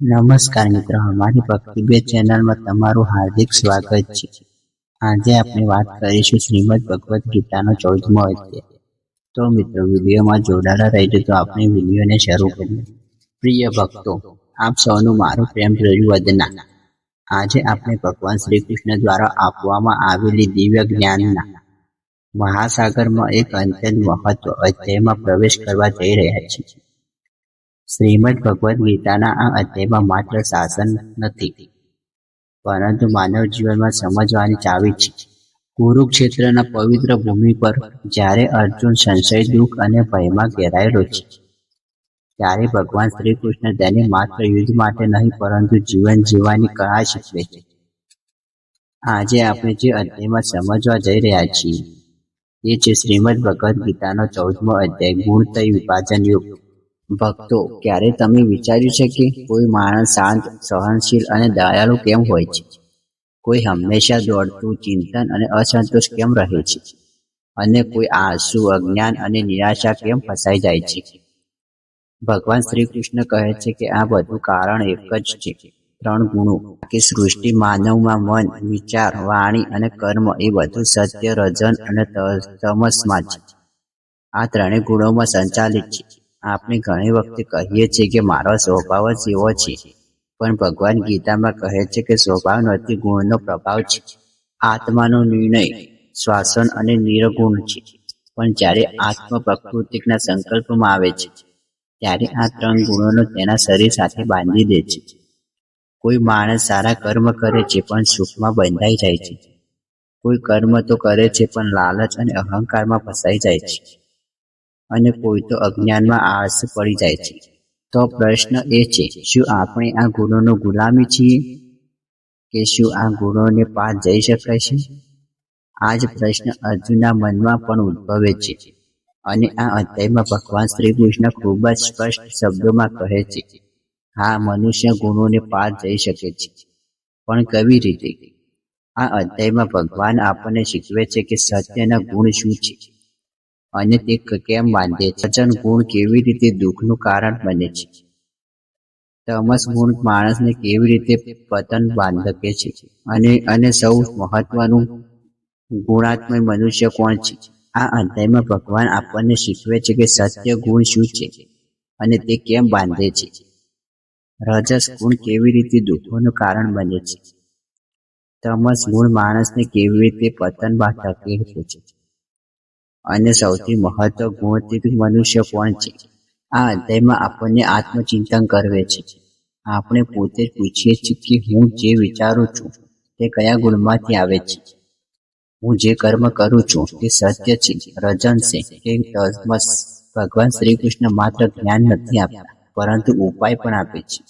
નમસ્કાર મિત્રો, અમારી ભક્તિ બે ચેનલમાં તમારું હાર્દિક સ્વાગત છે. આજે આપણે વાત કરીશું શ્રીમદ ભગવદ્ ગીતાનો ચૌદમો અધ્યાય. તો મિત્રો, વિડીયોમાં જોડાયેલા રહેજો તો આપણે વિડીયોને શરૂ કરીએ. પ્રિય ભક્તો, આપ સૌનું મારું પ્રેમ રજૂ વદના આજે આપણે ભગવાન શ્રી કૃષ્ણ દ્વારા આપવામાં આવેલી દિવ્ય જ્ઞાનના મહાસાગરમાં એક અત્યંત મહત્વ અધ્યાયમાં પ્રવેશ કરવા જઈ રહ્યા છીએ. શ્રીમદ ભગવદ્ ગીતાના આ અધ્યાયમાં માત્ર શાસન નથી, પરંતુ માનવ જીવનમાં સમજવાની ચાવી છે. કુરુક્ષેત્રના પવિત્ર ભૂમિ પર જ્યારે અર્જુન સંશય, દુઃખ અને ભયમાં ઘેરાયેલો છે, ત્યારે ભગવાન શ્રી કૃષ્ણ તેને માત્ર યુદ્ધ માટે નહીં, પરંતુ જીવન જીવવાની કળા શીખવે છે. આજે આપણે જે અધ્યાયમાં સમજવા જઈ રહ્યા છીએ એ છે શ્રીમદ ભગવદ્ ગીતાનો ચૌદમો અધ્યાય, ગુણતય વિભાજન યુગ. ભક્તો, ક્યારે તમે વિચાર્યું છે કે કોઈ માણસ શાંત, સહનશીલ અને દયાળુ કેમ હોય છે? કોઈ હંમેશા દોડતું, ચિંતન અને અસંતોષ કેમ રહે છે? અને કોઈ આંસુ અજ્ઞાન અને નિરાશા કેમ ફસાઈ જાય છે? ભગવાન શ્રી કૃષ્ણ કહે છે કે આ બધું કારણ એક જ છે. ત્રણ ગુણો. કે સૃષ્ટિ, માનવમાં મન, વિચાર, વાણી અને કર્મ એ બધું સત્ય, રજન અને તમસમાં છે. આ ત્રણેય ગુણોમાં સંચાલિત છે. આપણે ઘણી વખતે કહીએ છીએ કે મારો સ્વભાવ જ એવો છે. પણ ભગવાન ગીતામાં કહે છે કે સ્વભાવ નથી ગુણનો પ્રભાવ છે. આત્માનો નિર્ણય, શ્વાસન અને નિર્ગુણ છે. પણ જ્યારે આત્મ પ્રકૃતિકના સંકલ્પમાં આવે છે, ત્યારે આ ત્રણ ગુણોનો તેના શરીર સાથે બાંધી દે છે. કોઈ માણસ સારા કર્મ કરે છે પણ સુખમાં બંધાઈ જાય છે. કોઈ કર્મ તો કરે છે પણ લાલચ અને અહંકારમાં ફસાઈ જાય છે. અને કોઈ તો અજ્ઞાનમાં આળસ પડી જાય છે. તો પ્રશ્ન એ છે, શું આપણે આ ગુણોનો ગુલામી છીએ? કે શું આ ગુણોને પાર જઈ શકાય છે? આ જ પ્રશ્ન અર્જુનના મનમાં પણ ઉદ્ભવે છે અને આ અધ્યાયમાં ભગવાન શ્રી કૃષ્ણ ખૂબ જ સ્પષ્ટ શબ્દોમાં કહે છે, હા, મનુષ્ય ગુણોને પાર જઈ શકે છે. પણ કેવી રીતે? આ અધ્યાયમાં ભગવાન આપણને શીખવે છે કે સત્યના ગુણ શું છે? અને તે કેમ બાંધે છે? વચન ગુણ કેવી રીતે દુઃખનું કારણ બને છે? તમસ ગુણ માણસને કેવી રીતે પતન બાંધકે છે? અને અને સૌ મહત્વનું ગુણાત્મક મનુષ્ય કોણ છે? આ અધ્યાયમાં ભગવાન આપણને શીખવે છે કે સત્ય ગુણ શું છે અને તે કેમ બાંધે છે? રજસ ગુણ કેવી રીતે દુઃખોનું કારણ બને છે? તમસ ગુણ માણસને કેવી રીતે પતન બાંધકે છે? અને સૌથી મહત્વ ગુણ મનુષ્ય કોણ છે? આ અધ્યાયમાં આપણને આત્મચિંતન કરવે છે. આપણે પોતે પૂછીએ છીએ કે હું જે વિચારું છું, તે કયા ગુણમાંથી આવે છે? હું જે કર્મ કરું છું, તે સત્ય છે, રજન છે, કે ભગવાન શ્રી કૃષ્ણ માત્ર જ્ઞાન નથી આપતા, પરંતુ ઉપાય પણ આપે છે.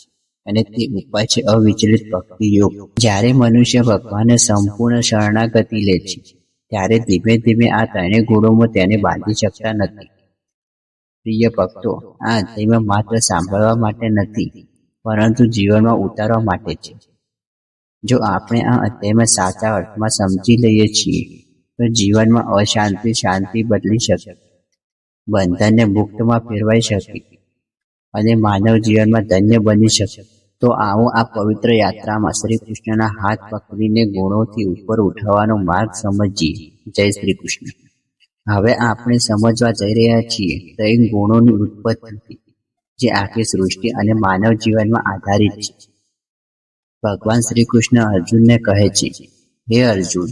અને તે ઉપાય છે અવિચલિત ભક્તિ યોગ. જ્યારે મનુષ્ય ભગવાનને સંપૂર્ણ શરણાગતિ લે છે ત્યારે ધીમે ધીમે આ ત્રણેય ગુણોમાં તેને બાંધી શકતા નથી. પ્રિય ભક્તો, આ અધ્યાયમાં માત્ર સાંભળવા માટે નથી, પરંતુ જીવનમાં ઉતારવા માટે છે. જો આપણે આ અધ્યાયમાં સાચા અર્થમાં સમજી લઈએ છીએ, તો જીવનમાં અશાંતિ, શાંતિ બદલી શકે, બંધનને મુક્તમાં ફેરવાઈ શકે અને માનવ જીવનમાં ધન્ય બની શકે. તો આવો આ પવિત્ર યાત્રામાં શ્રી કૃષ્ણના હાથ પકડીને ગુણોથી ઉપર ઉઠવાનો માર્ગ સમજીએ. જય શ્રી કૃષ્ણ હવે આપણે સમજવા જઈ રહ્યા છીએ ત્રણ ગુણોની ઉત્પત્તિ જે આખી સૃષ્ટિ અને માનવ જીવનમાં આધારિત છે. ભગવાન શ્રી કૃષ્ણ અર્જુનને કહે છે, હે અર્જુન,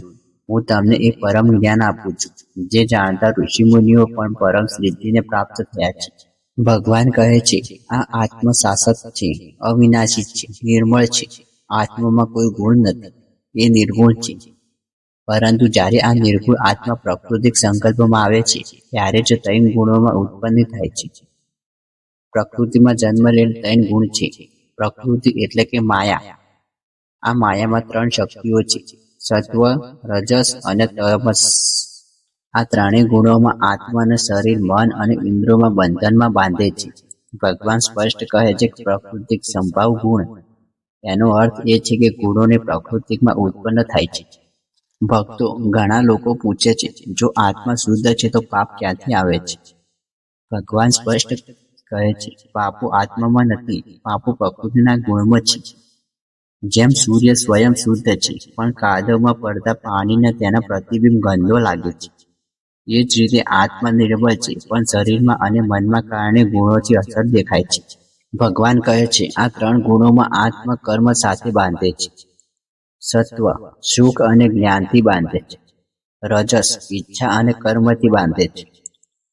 હું તમને એ પરમ જ્ઞાન આપું છું, જે જાણતા ઋષિમુનિઓ પણ પરમ સિદ્ધિને પ્રાપ્ત થયા છે. ભગવાન કહે છે, આ આત્મશાસક છે, અવિનાશી છે, નિર્મળ છે. આત્મામાં કોઈ ગુણ નથી, એ નિર્ગુણ છે. પરંતુ જ્યારે આ નિર્ગુણ આત્મા પ્રકૃતિક સંકલ્પમાં આવે છે, ત્યારે જ ત્રણ ગુણોમાં ઉત્પન્ન થાય છે. પ્રકૃતિમાં જન્મ લેલ ત્રણ ગુણ છે, પ્રકૃતિ એટલે કે માયા. આ માયામાં ત્રણ શક્તિઓ છે, સત્વ, રજસ અને તમસ આ ત્રણેય ગુણોમાં આત્માને શરીર, મન અને ઇન્દ્રોમાં બંધનમાં બાંધે છે. ભગવાન સ્પષ્ટ કહે છે કે પ્રાકૃતિક સંભાવ ગુણ. એનો અર્થ એ છે કે ગુણોને પ્રાકૃતિકમાં ઉત્પન્ન થાય છે. ભક્તો ઘણા લોકો પૂછે છે, જો આત્મા શુદ્ધ છે તો પાપ ક્યાંથી આવે છે? ભગવાન સ્પષ્ટ કહે છે, પાપો આત્મામાં નથી, પાપો પ્રકૃતિના ગુણમાં છે. જેમ સૂર્ય સ્વયં શુદ્ધ છે, પણ કાદવમાં પડતા પાણીને તેના પ્રતિબિંબ ગંદો લાગે છે. એ જ રીતે આત્મનિર્ભર છે, પણ શરીરમાં અને મનમાં કારણે ગુણોથી અસર દેખાય છે. ભગવાન કહે છે, આ ત્રણ ગુણોમાં આત્મ કર્મ સાથે બાંધે છે. સત્વ, સુખ અને જ્ઞાનથી બાંધે છે. રજસ, ઈચ્છા અને કર્મથી બાંધે છે.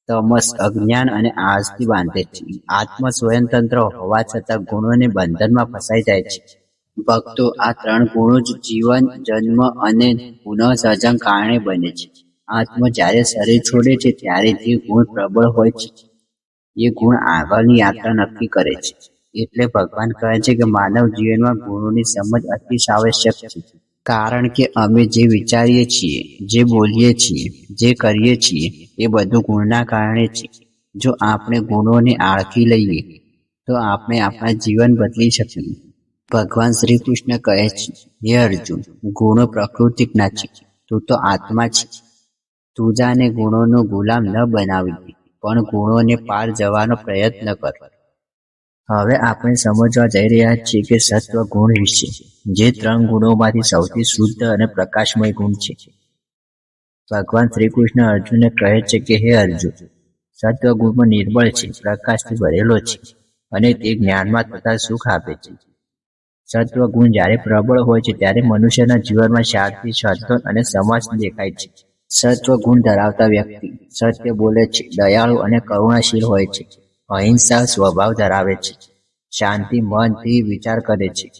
તમસ, અજ્ઞાન અને આજથી બાંધે છે. આત્મ સ્વયંતંત્ર હોવા છતાં ગુણોને બંધનમાં ફસાઈ જાય છે. ભક્તો આ ત્રણ ગુણો જ જીવન, જન્મ અને પુનઃ સર્જન કારણે બને છે. આત્મ જ્યારે શરીર છોડે છે, ત્યારે જે ગુણ પ્રબળ હોય છે, એ ગુણ આગળની યાત્રા નક્કી કરે છે. એટલે ભગવાન કહે છે કે માનવ જીવનમાં ગુણોની સમજ અતિ આવશ્યક છે. કારણ કે અમે જે વિચારીએ છીએ, જે બોલીએ છીએ, જે કરીએ છીએ, એ બધું ગુણના કારણે છે. જો આપણે ગુણોને આળખી લઈએ, તો આપણે આપણા જીવન બદલી શકીએ. ભગવાન શ્રી કૃષ્ણ કહે છે, હે અર્જુન, ગુણો પ્રકૃતિકના છે, તું તો આત્મા છે. તું જાને ગુણોનો ગુલામ ન બનાવી, પણ ગુણોને પાર જવાનો પ્રયત્ન કર. હવે આપણે સમજવા જઈ રહ્યા છીએ કે સત્વ ગુણ વિશે, જે ત્રણ ગુણોમાંથી સૌથી શુદ્ધ અને પ્રકાશમય ગુણ છે. ભગવાન શ્રી કૃષ્ણ અર્જુનને કહે છે કે, હે અર્જુન સત્વ ગુણમાં નિર્બળ છે, પ્રકાશથી ભરેલો છે, અને તે જ્ઞાનમાં તથા સુખ આપે છે. સત્વ ગુણ જ્યારે પ્રબળ હોય છે, ત્યારે મનુષ્યના જીવનમાં શાંતિ, સંતોષ અને સમાજ દેખાય છે. સત્વ ગુણ ધરાવતા વ્યક્તિ. સત્ય બોલે છે, દયાળુ અને કરુણાશીલ હોય છે. અહિંસા સ્વભાવ ધરાવે છે. શાંતિ મનથી વિચાર કરે છે.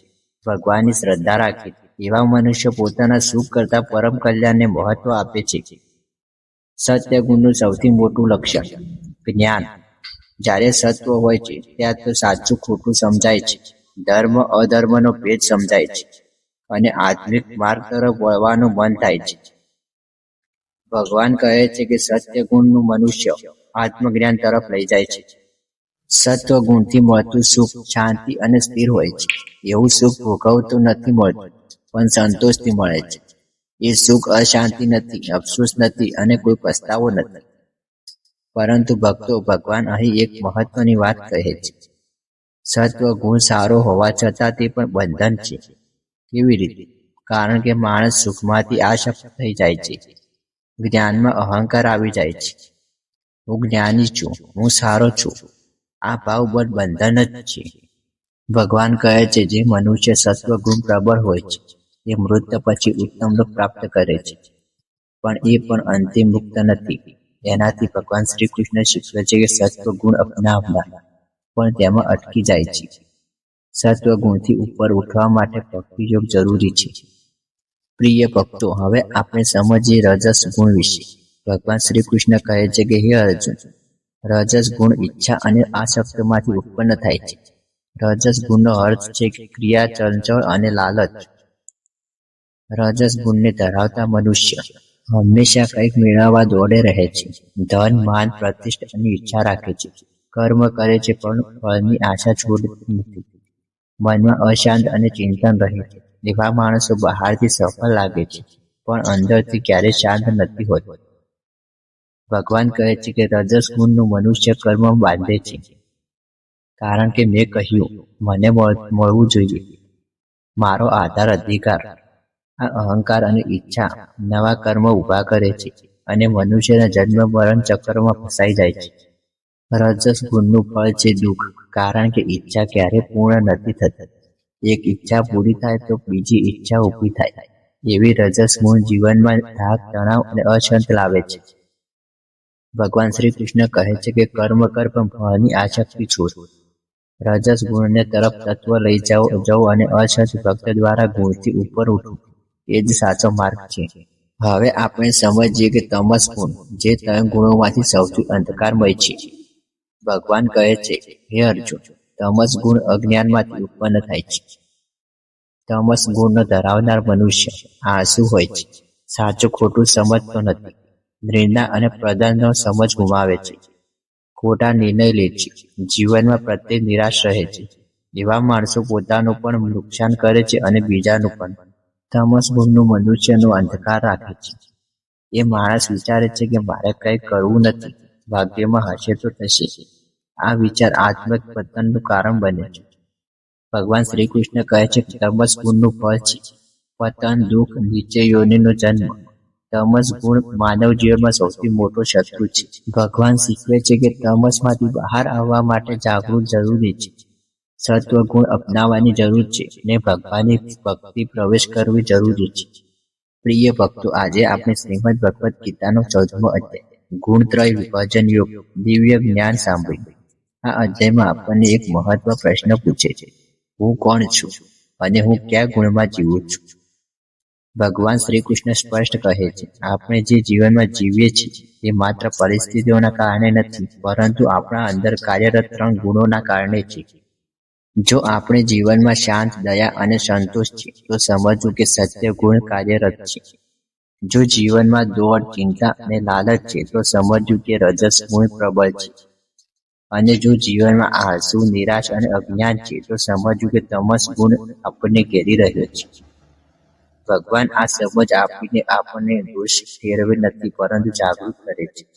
ભગવાનની શ્રદ્ધા રાખે. છે એવા મનુષ્ય પોતાના સુખ કરતા પરમ કલ્યાણને મહત્વ આપે છે. સત્ય ગુણનું સૌથી મોટું લક્ષણ, જ્ઞાન. જ્યારે સત્વ હોય છે, ત્યાં તો સાચું ખોટું સમજાય છે. ધર્મ, અધર્મનો ભેદ સમજાય છે. અને આત્મિક માર્ગ તરફ વળવાનું મન થાય છે. ભગવાન કહે છે કે સત્ય ગુણનું મનુષ્ય આત્મજ્ઞાન તરફ લઈ જાય છે. સત્વ ગુણથી મળતું સુખ, શાંતિ અને સ્થિર હોય છે. એવું સુખ ભોગવતું નથી મળતું, પણ સંતોષથી મળે છે. એ સુખ અશાંતિ નથી, અફસોસ નથી અને કોઈ પસ્તાવો નથી. પરંતુ ભક્તો ભગવાન અહીં એક મહત્વની વાત કહે છે. સત્વ ગુણ સારો હોવા છતાં તે પણ બંધન છે. કેવી રીતે? કારણ કે માણસ સુખમાંથી આશક્ત થઈ જાય છે. જ્ઞાનમાં અહંકાર આવી જાય છે. હું જ્ઞાની છું, હું સારો છું. આ ભાવ બળ બંધન જ છે. ભગવાન કહે છે, જે મનુષ્ય સત્વ ગુણ પ્રબળ હોય છે તે મૃત પછી ઉત્તમ લોક પ્રાપ્ત કરે છે. પણ એ પણ અંતિમ મુક્ત નથી. એનાથી ભગવાન શ્રી કૃષ્ણ શીખવે છે કે સત્વ ગુણ અપનાવનાર, પણ તેમાં અટકી જાય છે. સત્વ ગુણથી ઉપર ઉઠવા માટે ભક્તિ યોગ જરૂરી છે. પ્રિય ભક્તો, હવે આપણે સમજીએ રજસ ગુણ વિશે. ભગવાન શ્રી કૃષ્ણ કહે છે કે, હે અર્જુન, રજસ ગુણ ઈચ્છા અને આસક્તમાંથી ઉત્પન્ન થાય છે. રજસ ગુણનો અર્થ છે ક્રિયા, ચંચળ અને લાલચ. રજસ ગુણને ધરાવતા મનુષ્ય હંમેશા કંઈક મેળવવા દોડે રહે છે. ધન, માન, પ્રતિષ્ઠા અને ઈચ્છા રાખે છે. કર્મ કરે છે, પણ ફળની આશા છોડતી નથી. મનમાં અશાંત અને ચિંતન રહે છે. એવા માણસો બહારથી સફળ લાગે છે, પણ અંદરથી ક્યારેય શાંત નથી હોતો. ભગવાન કહે છે કે રજસ ગુણનું મનુષ્ય કર્મ બાંધે છે. કારણ કે મેં કહ્યું, મને મળવું જોઈએ. મારો આધાર અધિકાર, આ અહંકાર અને ઈચ્છા નવા કર્મ ઊભા કરે છે અને મનુષ્યના જન્મ મરણ ચક્રમાં ફસાઈ જાય છે. રજસ ગુણનું ફળ છે દુઃખ, કારણ કે ઈચ્છા ક્યારે પૂર્ણ નથી થતી. એક ઈચ્છા પૂરી થાય તો બીજી ઈચ્છા ઊભી થાય. એવી રજસ જીવનમાં થાક તણાવ અને અશાંત લાવે છે. ભગવાન શ્રી કૃષ્ણ કહે છે કે કર્મ કર પણ આશક્તિ છોડ. રજસ ગુણને તરફ તત્વ લઈ જાઓ જવું અને અસત ભક્ત દ્વારા ગુણથી ઉપર ઉઠવું એ જ સાચો માર્ગ છે. હવે આપણે સમજીએ કે તમસ ગુણ, જે ત્રણ ગુણોમાંથી સૌથી અંધકારમય છે. ભગવાન કહે છે, હે અર્જુન તમસ ગુણ અજ્ઞાનમાંથી ઉત્પન્ન થાય છે. તમસ ગુણનો ધરાવનાર મનુષ્ય આંસુ હોય છે. સાચું ખોટું સમજતો નથી. નિર્ણય અને પ્રદાનનો સમજ ગુમાવે છે. ખોટા નિર્ણય લે છે. જીવનમાં પ્રત્યેક નિરાશ રહે છે. એવા માણસો પોતાનું પણ નુકસાન કરે છે અને બીજાનું પણ. તમસ ગુણનું મનુષ્યનો અંધકાર રાખે છે. એ માણસ વિચારે છે કે મારે કંઈ કરવું નથી. ભાગ્યમાં હશે તો થશે. આ વિચાર આત્મિક પતનનું કારણ બને છે. ભગવાન શ્રી કૃષ્ણ કહે છે કે તમસ ગુણનું ફળ છે. પતન, દુઃખ નીચે યોનિનો જન્મ. તમસ ગુણ માનવ જીવનમાં સૌથી મોટો શત્રુ છે. ભગવાન શીખવે છે કે તમસમાંથી બહાર આવવા માટે જાગૃત જરૂરી છે. સત્વ ગુણ અપનાવવાની જરૂર છે ને ભગવાનની ભક્તિ પ્રવેશ કરવી જરૂરી છે. પ્રિય ભક્તો, આજે આપણે શ્રીમદ ભગવદ્ ગીતાનો ચૌદમો અધ્યાય ગુણત્રય વિભાજન યોગ દિવ્ય જ્ઞાન સાંભળ્યું આ અધ્યાયમાં આપણને એક મહત્વ પ્રશ્ન પૂછે છે. હું કોણ છું અને હું કયા ગુણમાં જીવું છું? ભગવાન શ્રી કૃષ્ણ સ્પષ્ટ કહે છે, આપણે જે જીવનમાં જીવીએ છીએ તે માત્ર પરિસ્થિતિઓના કારણે નથી, પરંતુ આપણા અંદર કાર્યરત ત્રણ ગુણોના કારણે છે. જો આપણે જીવનમાં શાંત, દયા અને સંતોષ છે તો સમજવું કે સત્ય ગુણ કાર્યરત છે. જો જીવનમાં દોડ, ચિંતા અને લાલચ છે, તો સમજવું કે રજસ ગુણ પ્રબળ છે. અને જો જીવનમાં આળસુ, નિરાશ અને અજ્ઞાન છે, તો સમજવું કે તમસ ગુણ આપણને ઘેરી રહ્યો છે. ભગવાન આ સમજ આપીને આપણને દોષ ફેરવે નથી, પરંતુ જાગૃત કરે છે.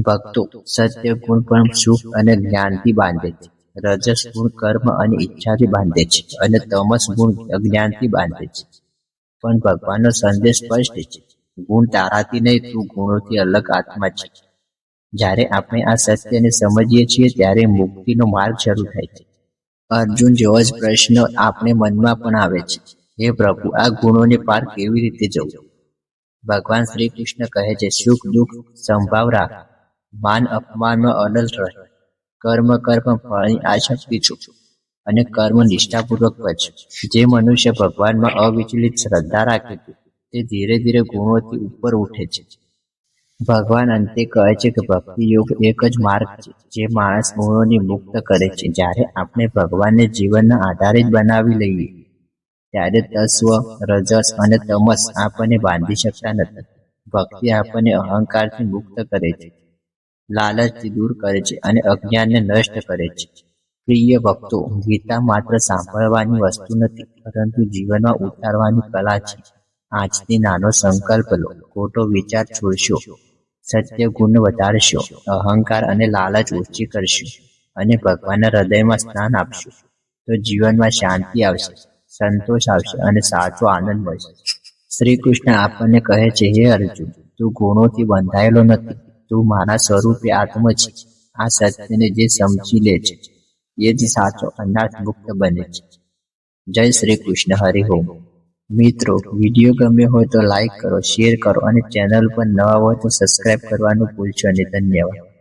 ભક્તો સત્ય ગુણ પણ સુખ અને જ્ઞાનથી બાંધે છે. રજસ ગુણ કર્મ અને ઈચ્છાથી બાંધે છે અને તમસ ગુણ અજ્ઞાનથી બાંધે છે. પણ ભગવાનનો સંદેશ સ્પષ્ટ છે. ગુણ તારાથી નહીં, તું ગુણોથી અલગ આત્મા છે. જ્યારે આપણે આ સત્યને સમજીએ છીએ ત્યારે મુક્તિનો માર્ગ શરૂ થાય છે. અર્જુન જેવો જ પ્રશ્ન આપણે મનમાં પણ આવે છે. હે પ્રભુ, આ ગુણોને પાર કેવી રીતે જવું? ભગવાન શ્રી કૃષ્ણ કહે છે, સુખ, દુઃખ, સંભાવ રાખ. માન અપમાનમાં અડલ રહે. કર્મ કર્મ, ફળની આશક્તિ છું અને કર્મ નિષ્ઠાપૂર્વક ભજ જે મનુષ્ય ભગવાનમાં અવિચલિત શ્રદ્ધા રાખે તે ધીરે ધીરે ગુણોથી ઉપર ઉઠે છે. ભગવાન અંતે કહે છે કે ભક્તિ યોગ એક જ માર્ગ છે. જે માણસ ગુણોની મુક્ત કરે છે. જ્યારે આપણે ભગવાનને જીવનના આધારે જ બનાવી લઈએ, ત્યારે તસ્વ, રજસ અને તમસ આપણને બાંધી શકતા નથી. ભક્તિ આપણને અહંકારથી મુક્ત કરે છે, લાલચથી દૂર કરે છે અને અજ્ઞાનને નષ્ટ કરે છે. પ્રિય ભક્તો, ગીતા માત્ર સાંભળવાની વસ્તુ નથી, પરંતુ જીવનમાં ઉતારવાની કલા છે. આજથી નાનો સંકલ્પ લો. ખોટો વિચાર છોડશો. સત્ય ગુણ વધારશો. અહંકાર અને લાલચ ઓછી કરશો અને ભગવાનના હૃદયમાં સ્નાન આપશો. તો જીવનમાં શાંતિ આવશે, સંતોષ આવશે અને સાચો આનંદ મળશે. શ્રી કૃષ્ણ આપણને કહે છે, હે અર્જુન, તું ગુણોથી બંધાયેલો નથી. તું મારા સ્વરૂપે આત્મ છે. આ સત્યને જે સમજી લે છે, એ જ સાચો અનાથ મુક્ત બને છે. જય શ્રી કૃષ્ણ હરિ મિત્રો, વીડિયો ગમ્યો હોય તો લાઈક કરો શેર કરો અને ચેનલ પર નવા હોય તો સબસ્ક્રાઇબ કરવાનું ભૂલશો નહીં. ધન્યવાદ.